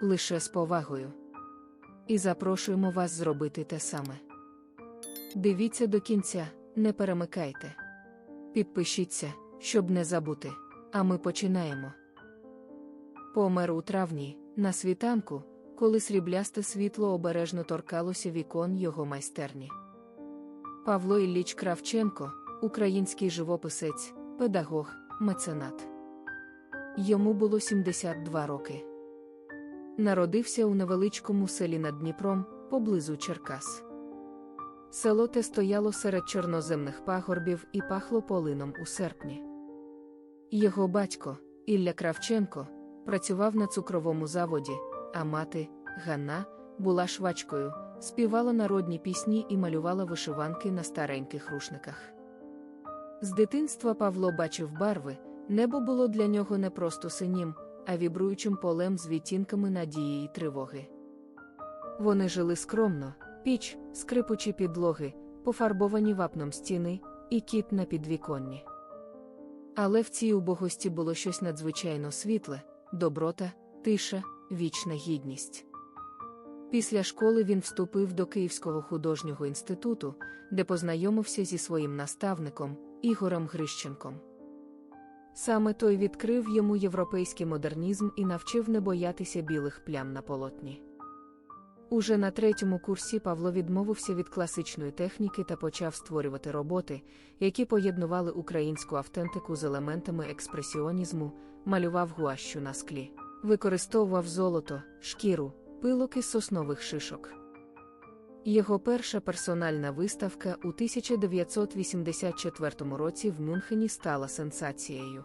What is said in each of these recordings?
лише з повагою. І запрошуємо вас зробити те саме. Дивіться до кінця, не перемикайте. Підпишіться, щоб не забути. А ми починаємо. Помер у травні, на світанку, коли сріблясте світло обережно торкалося вікон його майстерні. Павло Ілліч Кравченко, український живописець, педагог, меценат. Йому було 72 роки. Народився у невеличкому селі над Дніпром, поблизу Черкас. Село те стояло серед чорноземних пагорбів і пахло полином у серпні. Його батько, Ілля Кравченко, працював на цукровому заводі, а мати, Ганна, була швачкою, співала народні пісні і малювала вишиванки на стареньких рушниках. З дитинства Павло бачив барви, небо було для нього не просто синім, а вібруючим полем з відтінками надії й тривоги. Вони жили скромно, піч, скрипучі підлоги, пофарбовані вапном стіни, і кіт на підвіконні. Але в цій убогості було щось надзвичайно світле, доброта, тиша, вічна гідність. Після школи він вступив до Київського художнього інституту, де познайомився зі своїм наставником Ігорем Грищенком. Саме той відкрив йому європейський модернізм і навчив не боятися білих плям на полотні. Уже на третьому курсі Павло відмовився від класичної техніки та почав створювати роботи, які поєднували українську автентику з елементами експресіонізму, малював гуащу на склі, використовував золото, шкіру, пилок із соснових шишок. Його перша персональна виставка у 1984 році в Мюнхені стала сенсацією.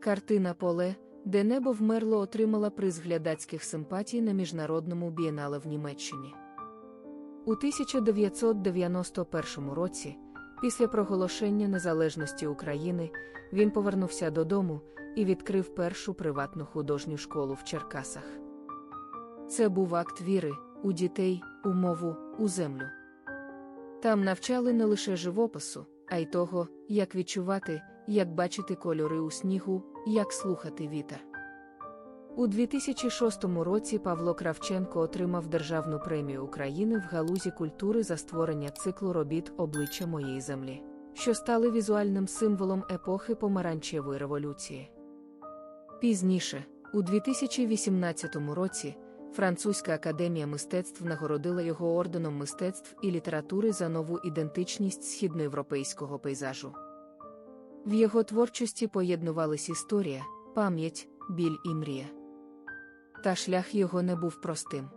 Картина Поле, де небо вмерло, отримала приз глядацьких симпатій на міжнародному бієнале в Німеччині. У 1991 році, після проголошення незалежності України, він повернувся додому і відкрив першу приватну художню школу в Черкасах. Це був акт віри у дітей, у мову, у землю. Там навчали не лише живопису, а й того, як відчувати, як бачити кольори у снігу, як слухати вітер. У 2006 році Павло Кравченко отримав Державну премію України в галузі культури за створення циклу робіт обличчя моєї землі, що стали візуальним символом епохи помаранчевої революції. Пізніше, у 2018 році, Французька академія мистецтв нагородила його орденом мистецтв і літератури за нову ідентичність східноєвропейського пейзажу. В його творчості поєднувались історія, пам'ять, біль і мрія. Та шлях його не був простим.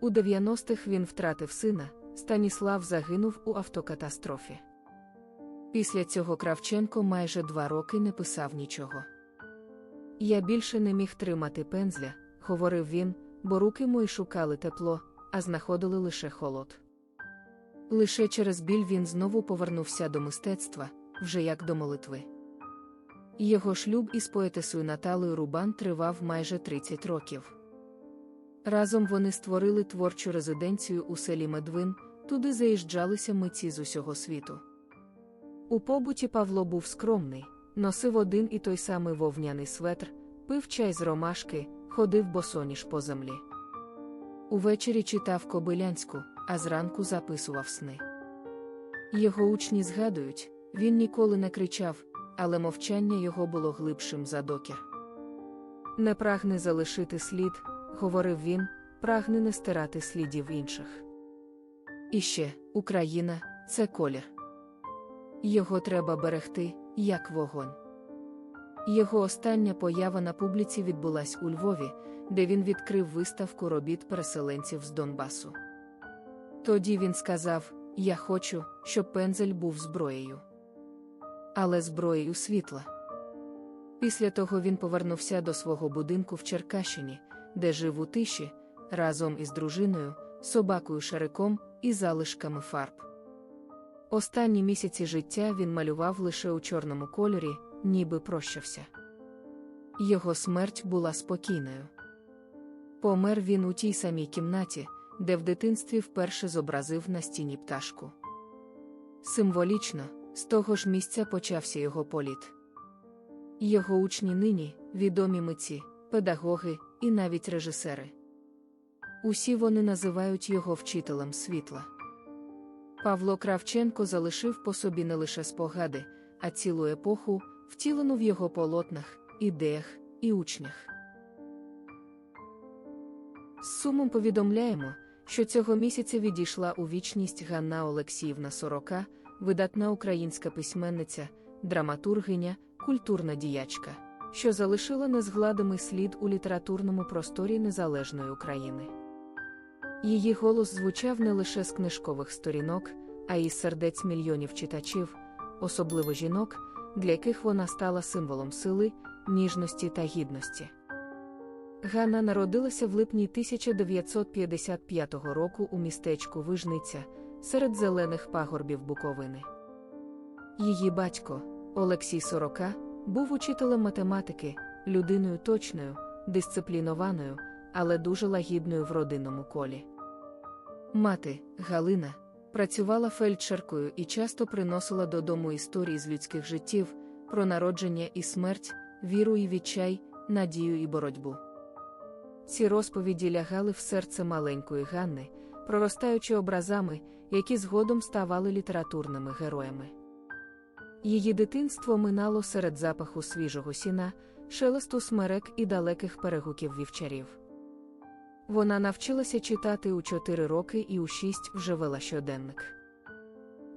У 90-х він втратив сина, Станіслав загинув у автокатастрофі. Після цього Кравченко майже два роки не писав нічого. Я більше не міг тримати пензля, говорив він, бо руки мої шукали тепло, а знаходили лише холод. Лише через біль він знову повернувся до мистецтва, вже як до молитви. Його шлюб із поетесою Наталею Рубан тривав майже 30 років. Разом вони створили творчу резиденцію у селі Медвин, туди заїжджалися митці з усього світу. У побуті Павло був скромний, носив один і той самий вовняний светр, пив чай з ромашки, ходив босоніж по землі. Увечері читав Кобилянську, а зранку записував сни. Його учні згадують, він ніколи не кричав, але мовчання його було глибшим за докір. Не прагне залишити слід, говорив він, прагне не стирати слідів інших. І ще Україна це колір. Його треба берегти, як вогонь. Його остання поява на публіці відбулась у Львові, де він відкрив виставку робіт переселенців з Донбасу. Тоді він сказав: Я хочу, щоб пензель був зброєю. Але зброєю світла. Після того він повернувся до свого будинку в Черкащині, де жив у тиші, разом із дружиною, собакою Шариком і залишками фарб. Останні місяці життя він малював лише у чорному кольорі, ніби прощався. Його смерть була спокійною. Помер він у тій самій кімнаті, де в дитинстві вперше зобразив на стіні пташку. Символічно, з того ж місця почався його політ. Його учні нині відомі митці, педагоги і навіть режисери. Усі вони називають його вчителем світла. Павло Кравченко залишив по собі не лише спогади, а цілу епоху, втілену в його полотнах, ідеях і учнях. З сумом повідомляємо, що цього місяця відійшла у вічність Ганна Олексіївна Сорока, видатна українська письменниця, драматургиня, культурна діячка, що залишила незгладимий слід у літературному просторі незалежної України. Її голос звучав не лише з книжкових сторінок, а й з сердець мільйонів читачів, особливо жінок, для яких вона стала символом сили, ніжності та гідності. Ганна народилася в липні 1955 року у містечку Вижниця серед зелених пагорбів Буковини. Її батько, Олексій Сорока, був учителем математики, людиною точною, дисциплінованою, але дуже лагідною в родинному колі. Мати, Галина, працювала фельдшеркою і часто приносила додому історії з людських життів про народження і смерть, віру і відчай, надію і боротьбу. Ці розповіді лягали в серце маленької Ганни, проростаючи образами, які згодом ставали літературними героями. Її дитинство минало серед запаху свіжого сіна, шелесту смерек і далеких перегуків вівчарів. Вона навчилася читати у 4 роки і у 6 вже вела щоденник.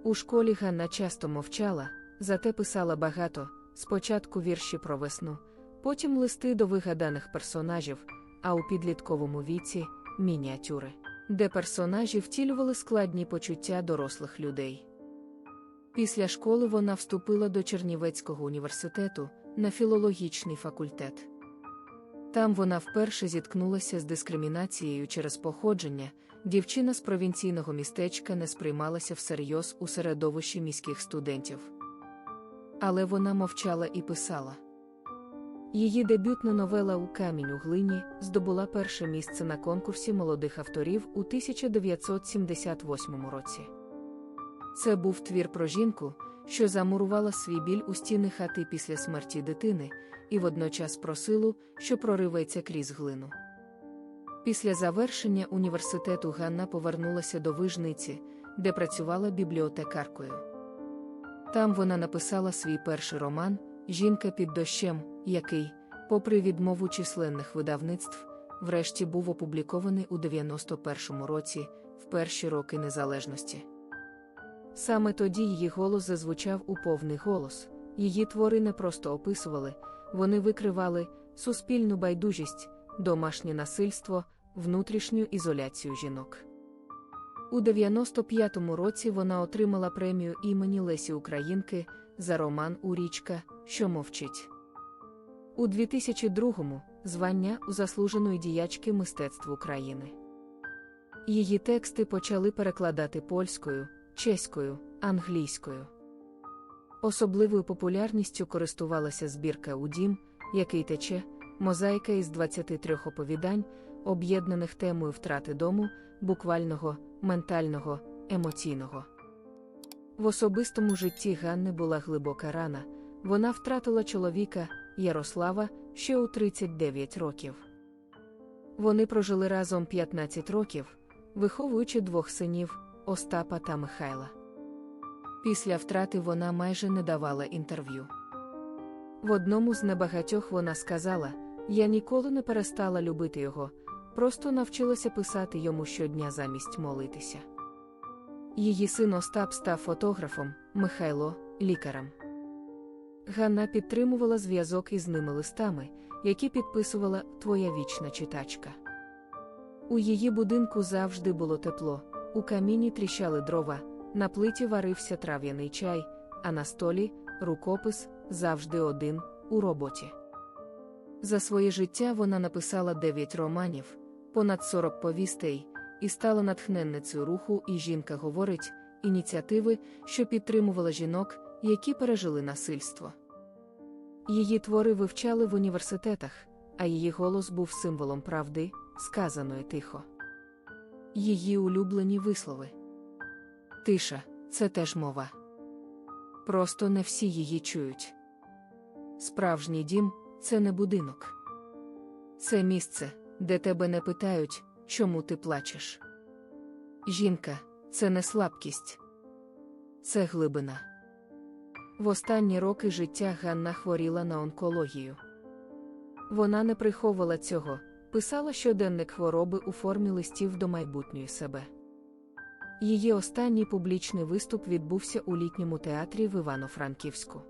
У школі Ганна часто мовчала, зате писала багато, спочатку вірші про весну, потім листи до вигаданих персонажів, а у підлітковому віці мініатюри, де персонажі втілювали складні почуття дорослих людей. Після школи вона вступила до Чернівецького університету на філологічний факультет. Там вона вперше зіткнулася з дискримінацією через походження, дівчина з провінційного містечка не сприймалася всерйоз у середовищі міських студентів. Але вона мовчала і писала. Її дебютна новела у камінь у глині здобула перше місце на конкурсі молодих авторів у 1978 році. Це був твір про жінку, що замурувала свій біль у стіни хати після смерті дитини, і водночас про силу, що проривається крізь глину. Після завершення університету Ганна повернулася до вижниці, де працювала бібліотекаркою. Там вона написала свій перший роман Жінка під дощем, який, попри відмову численних видавництв, врешті був опублікований у 91-му році, в перші роки незалежності. Саме тоді її голос зазвучав у повний голос, її твори не просто описували, вони викривали суспільну байдужість, домашнє насильство, внутрішню ізоляцію жінок. У 95-му році вона отримала премію імені Лесі Українки за роман Урічка, що мовчить. У 2002-му звання у заслуженої діячки мистецтв України. Її тексти почали перекладати польською, чеською, англійською. Особливою популярністю користувалася збірка у дім, який тече, мозаїка із 23 оповідань, об'єднаних темою втрати дому, буквального, ментального, емоційного. В особистому житті Ганни була глибока рана, вона втратила чоловіка Ярослава ще у 39 років. Вони прожили разом 15 років, виховуючи двох синів Остапа та Михайла. Після втрати вона майже не давала інтерв'ю. В одному з небагатьох вона сказала: Я ніколи не перестала любити його, просто навчилася писати йому щодня замість молитися. Її син Остап став фотографом, Михайло лікарем. Ганна підтримувала зв'язок із ними листами, які підписувала Твоя вічна читачка. У її будинку завжди було тепло, у каміні тріщали дрова, на плиті варився трав'яний чай, а на столі рукопис завжди один у роботі. За своє життя вона написала дев'ять романів, понад 40 повістей, і стала натхненницею руху, і жінка говорить ініціативи, що підтримувала жінок, які пережили насильство. Її твори вивчали в університетах, а її голос був символом правди, сказаної тихо. Її улюблені вислови. Тиша це теж мова. Просто не всі її чують. Справжній дім це не будинок. Це місце, де тебе не питають, чому ти плачеш. Жінка це не слабкість, це глибина. В останні роки життя Ганна хворіла на онкологію. Вона не приховувала цього, писала щоденник хвороби у формі листів до майбутньої себе. Її останній публічний виступ відбувся у літньому театрі в Івано-Франківську.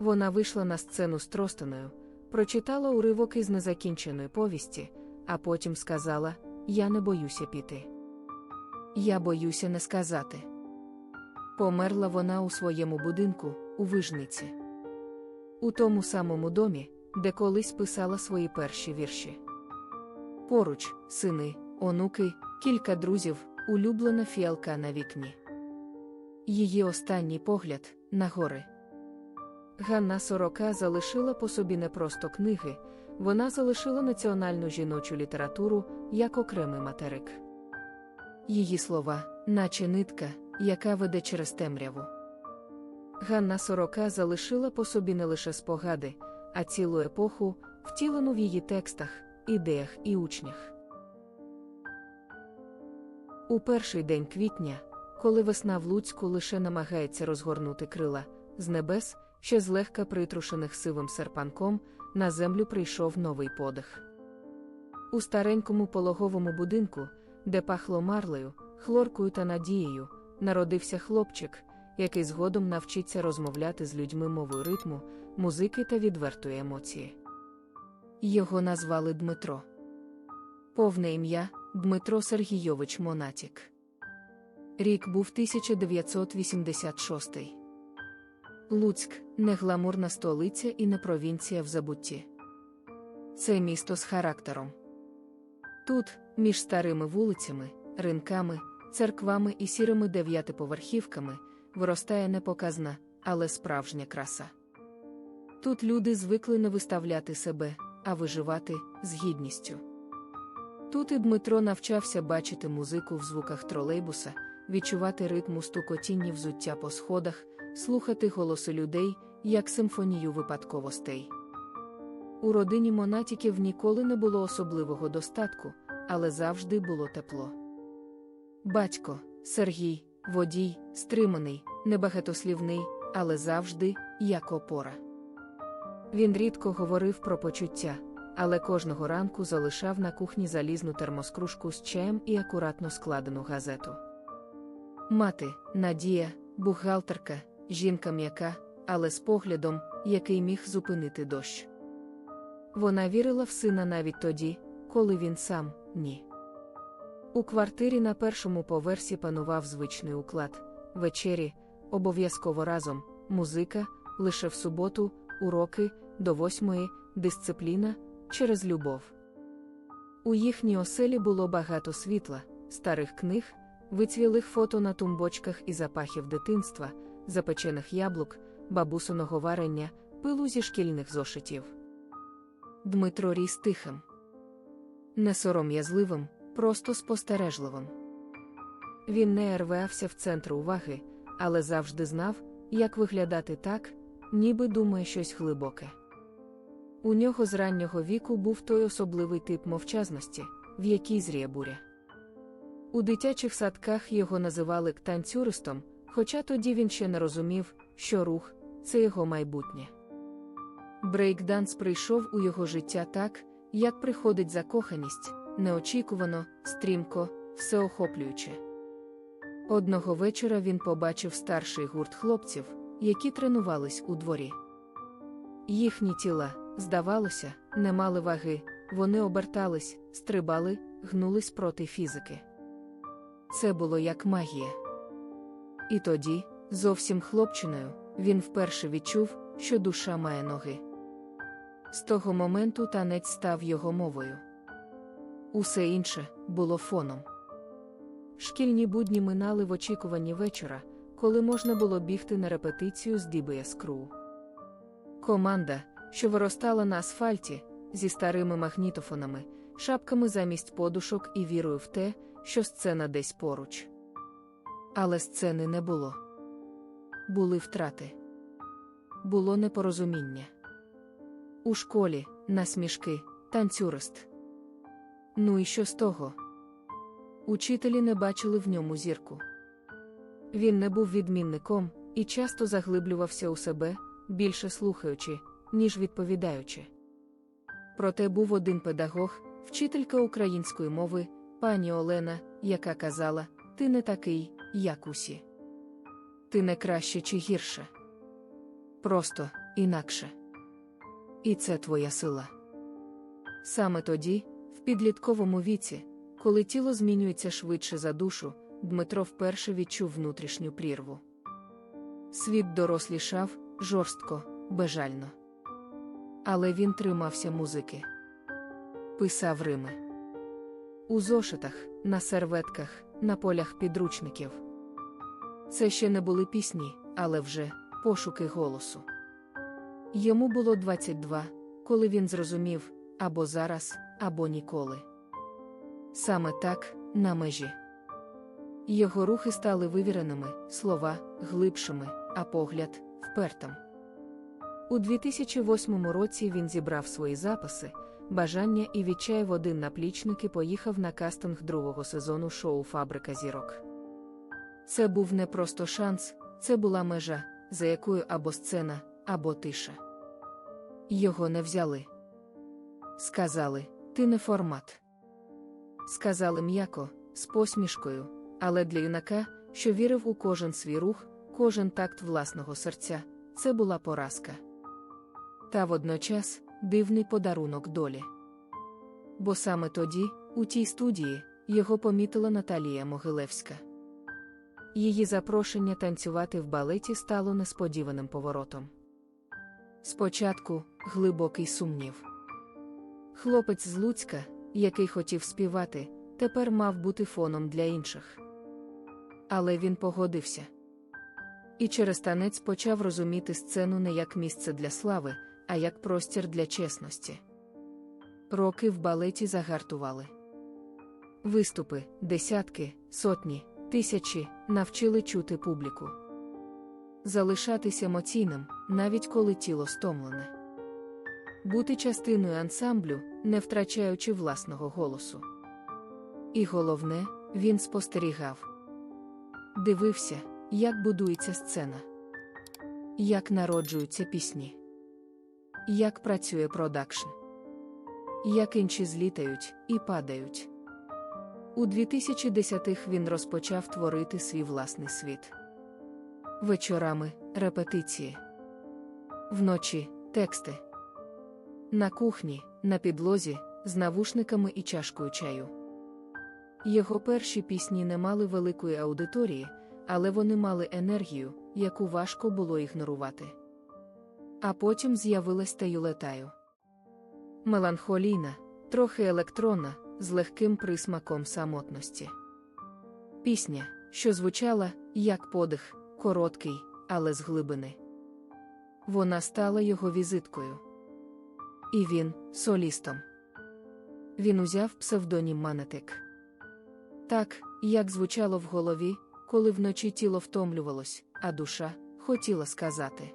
Вона вийшла на сцену з Тростаною, прочитала уривок із незакінченої повісті, а потім сказала: Я не боюся піти. Я боюся не сказати. Померла вона у своєму будинку, у вижниці. У тому самому домі, де колись писала свої перші вірші. Поруч, сини, онуки, кілька друзів, улюблена фіалка на вікні. Її останній погляд на гори. Ганна Сорока залишила по собі не просто книги, вона залишила національну жіночу літературу як окремий материк. Її слова, наче нитка, яка веде через темряву. Ганна Сорока залишила по собі не лише спогади, а цілу епоху, втілену в її текстах, ідеях і учнях. У перший день квітня, коли весна в Луцьку лише намагається розгорнути крила, з небес, ще злегка притрушених сивим серпанком, на землю прийшов новий подих. У старенькому пологовому будинку, де пахло марлею, хлоркою та надією, народився хлопчик, який згодом навчиться розмовляти з людьми мовою ритму, музики та відвертої емоції. Його назвали Дмитро. Повне ім'я Дмитро Сергійович Монатік. Рік був 1986. Луцьк не гламурна столиця і не провінція в забутті. Це місто з характером. Тут, між старими вулицями, ринками, церквами і сірими дев'ятиповерхівками, виростає непоказна, але справжня краса. Тут люди звикли не виставляти себе, а виживати з гідністю. Тут і Дмитро навчався бачити музику в звуках тролейбуса, відчувати ритм у стукотінні взуття по сходах, слухати голоси людей, як симфонію випадковостей. У родині монатіків ніколи не було особливого достатку, але завжди було тепло. Батько Сергій, водій, стриманий, небагатослівний, але завжди як опора. Він рідко говорив про почуття, але кожного ранку залишав на кухні залізну термоскружку з чаєм і акуратно складену газету. Мати, Надія, бухгалтерка, жінка м'яка, але з поглядом, який міг зупинити дощ. Вона вірила в сина навіть тоді, коли він сам ні. У квартирі на першому поверсі панував звичний уклад вечері, обов'язково разом, музика, лише в суботу, уроки, до восьмої, дисципліна через любов. У їхній оселі було багато світла, старих книг, вицвілих фото на тумбочках і запахів дитинства, запечених яблук, бабусиного варення, пилу зі шкільних зошитів. Дмитро ріс тихим, несором'язливим, просто спостережливим. Він не рвався в центр уваги, але завжди знав, як виглядати так, ніби думає щось глибоке. У нього з раннього віку був той особливий тип мовчазності, в якій зріє буря. У дитячих садках його називали танцюристом, хоча тоді він ще не розумів, що рух це його майбутнє. Брейкданс прийшов у його життя так, як приходить закоханість, неочікувано, стрімко, всеохоплююче. Одного вечора він побачив старший гурт хлопців, які тренувались у дворі. Їхні тіла, здавалося, не мали ваги, вони обертались, стрибали, гнулись проти фізики. Це було як магія. І тоді, зовсім хлопчиною, він вперше відчув, що душа має ноги. З того моменту танець став його мовою. Усе інше було фоном. Шкільні будні минали в очікуванні вечора, коли можна було бігти на репетицію з DBS Crew. Команда, що виростала на асфальті, зі старими магнітофонами, шапками замість подушок і вірою в те, що сцена десь поруч. Але сцени не було. Були втрати. Було непорозуміння. У школі насмішки, танцюрист. Ну і що з того? Учителі не бачили в ньому зірку. Він не був відмінником і часто заглиблювався у себе, більше слухаючи, ніж відповідаючи. Проте був один педагог, вчителька української мови, пані Олена, яка казала: Ти не такий, як усі. Ти не краще чи гірше. Просто інакше. І це твоя сила. Саме тоді, в підлітковому віці, коли тіло змінюється швидше за душу, Дмитро вперше відчув внутрішню прірву. Світ дорослішав жорстко, безжально. Але він тримався музики. Писав Рими. У зошитах, на серветках, на полях підручників. Це ще не були пісні, але вже пошуки голосу. Йому було 22, коли він зрозумів або зараз, або ніколи. Саме так, на межі. Його рухи стали вивіреними, слова глибшими, а погляд впертим. У 2008 році він зібрав свої записи, бажання і відчай в один наплічник і поїхав на кастинг другого сезону шоу Фабрика зірок. Це був не просто шанс, це була межа, за якою або сцена, або тиша. Його не взяли. Сказали, ти не формат. Сказали м'яко, з посмішкою, але для юнака, що вірив у кожен свій рух, кожен такт власного серця, це була поразка. Та водночас дивний подарунок долі. Бо саме тоді, у тій студії, його помітила Наталія Могилевська. Її запрошення танцювати в балеті стало несподіваним поворотом. Спочатку глибокий сумнів. Хлопець з Луцька, який хотів співати, тепер мав бути фоном для інших. Але він погодився. І через танець почав розуміти сцену не як місце для слави, а як простір для чесності. Роки в балеті загартували. Виступи, десятки, сотні, тисячі навчили чути публіку. Залишатись емоційним, навіть коли тіло стомлене. Бути частиною ансамблю, не втрачаючи власного голосу. І головне, він спостерігав. Дивився, як будується сцена, як народжуються пісні, як працює продакшн, як інші злітають і падають. У 2010-х він розпочав творити свій власний світ. Вечорами репетиції, вночі тексти. На кухні, на підлозі, з навушниками і чашкою чаю. Його перші пісні не мали великої аудиторії, але вони мали енергію, яку важко було ігнорувати. А потім з'явилась та юлетаю. Меланхолійна, трохи електронна, з легким присмаком самотності. Пісня, що звучала, як подих, короткий, але з глибини. Вона стала його візиткою. І він солістом. Він узяв псевдонім Манетик. Так, як звучало в голові, коли вночі тіло втомлювалось, а душа хотіла сказати.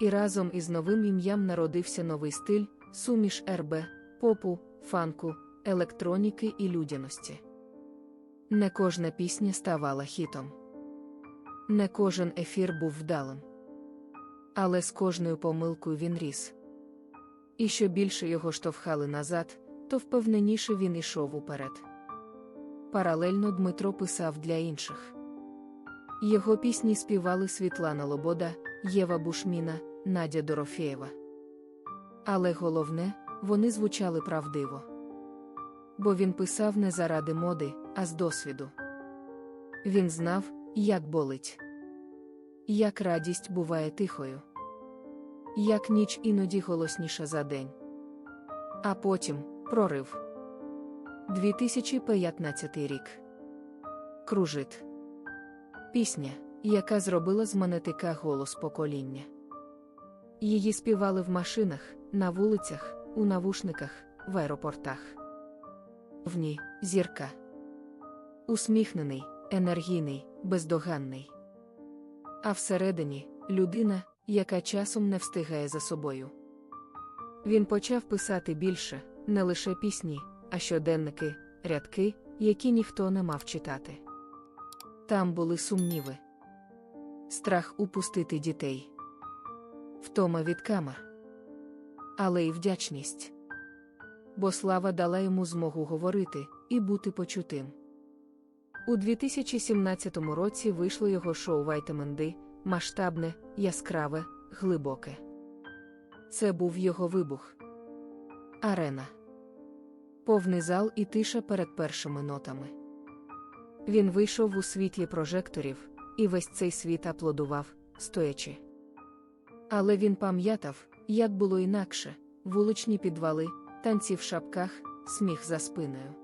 І разом із новим ім'ям народився новий стиль, суміш РБ, попу, фанку, електроніки і людяності. Не кожна пісня ставала хітом. Не кожен ефір був вдалим. Але з кожною помилкою він ріс. І що більше його штовхали назад, то впевненіше він ішов уперед. Паралельно Дмитро писав для інших. Його пісні співали Світлана Лобода, Єва Бушміна, Надя Дорофєєва. Але головне, вони звучали правдиво. Бо він писав не заради моди, а з досвіду. Він знав, як болить, як радість буває тихою, як ніч іноді голосніша за день. А потім прорив. 2015 рік. Кружит. Пісня, яка зробила з монетика голос покоління. Її співали в машинах, на вулицях, у навушниках, в аеропортах. В ній зірка. Усміхнений, енергійний, бездоганний. А всередині людина, яка часом не встигає за собою. Він почав писати більше, не лише пісні, а щоденники, рядки, які ніхто не мав читати. Там були сумніви, страх упустити дітей, втома від камер, але й вдячність. Бо слава дала йому змогу говорити і бути почутим. У 2017 році вийшло його шоу Вайтамин Д, масштабне, яскраве, глибоке. Це був його вибух. Арена. Повний зал і тиша перед першими нотами. Він вийшов у світлі прожекторів, і весь цей світ аплодував, стоячи. Але він пам'ятав, як було інакше вуличні підвали, танці в шапках, сміх за спиною.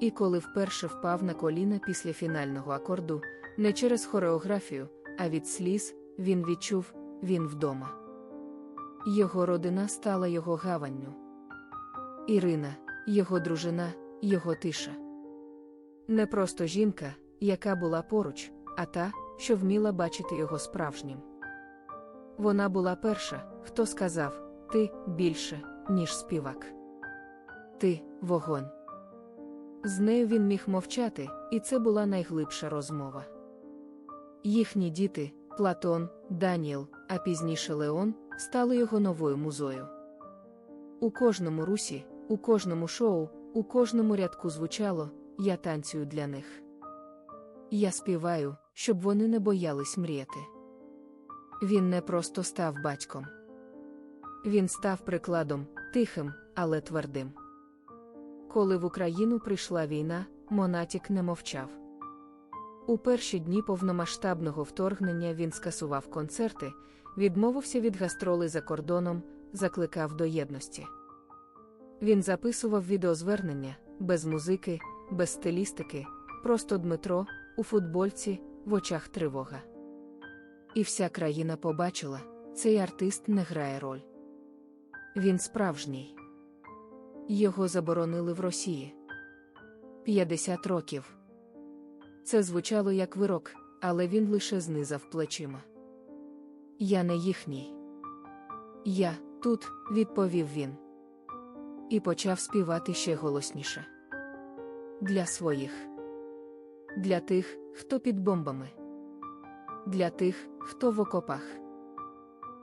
І коли вперше впав на коліна після фінального акорду, не через хореографію, а від сліз, він відчув він вдома. Його родина стала його гаванню. Ірина, його дружина, його тиша. Не просто жінка, яка була поруч, а та, що вміла бачити його справжнім. Вона була перша, хто сказав Ти більше, ніж співак. Ти вогонь. З нею він міг мовчати, і це була найглибша розмова. Їхні діти, Платон, Даніел, а пізніше Леон, стали його новою музою. У кожному русі, у кожному шоу, у кожному рядку звучало Я танцюю для них. Я співаю, щоб вони не боялись мріяти. Він не просто став батьком. Він став прикладом, тихим, але твердим. Коли в Україну прийшла війна, Монатік не мовчав. У перші дні повномасштабного вторгнення він скасував концерти, відмовився від гастроли за кордоном, закликав до єдності. Він записував відеозвернення без музики, без стилістики, просто Дмитро, у футбольці, в очах тривога. І вся країна побачила, цей артист не грає роль. Він справжній. Його заборонили в Росії 50 років. Це звучало як вирок, але він лише знизав плечима. Я не їхній. Я тут, відповів він. І почав співати ще голосніше. Для своїх, для тих, хто під бомбами, для тих, хто в окопах,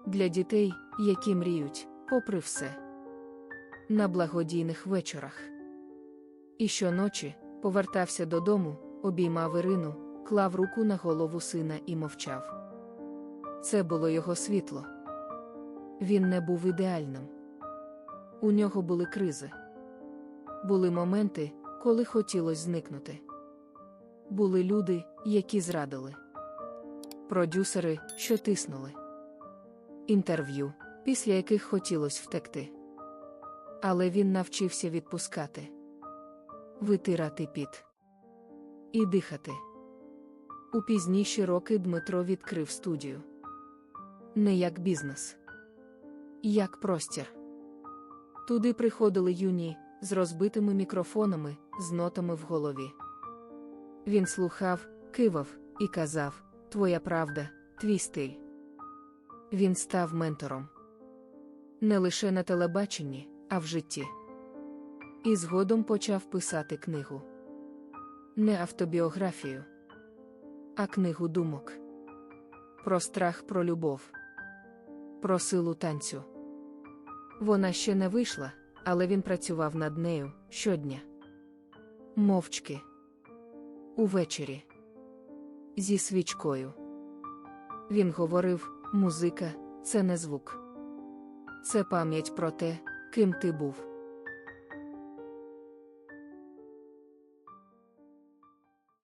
для дітей, які мріють, попри все, на благодійних вечорах. І щоночі повертався додому, обіймав Ірину, клав руку на голову сина і мовчав. Це було його світло. Він не був ідеальним. У нього були кризи. Були моменти, коли хотілося зникнути. Були люди, які зрадили, продюсери, що тиснули, інтерв'ю, після яких хотілося втекти. Але він навчився відпускати, витирати піт і дихати. У пізніші роки Дмитро відкрив студію. Не як бізнес, як простір. Туди приходили юні з розбитими мікрофонами, з нотами в голові. Він слухав, кивав і казав: Твоя правда, твій стиль. Він став ментором не лише на телебаченні, а в житті. І згодом почав писати книгу. Не автобіографію, а книгу думок. Про страх, про любов, про силу танцю. Вона ще не вийшла, але він працював над нею щодня. Мовчки. Увечері. Зі свічкою. Він говорив: музика це не звук. Це пам'ять про те, ким ти був.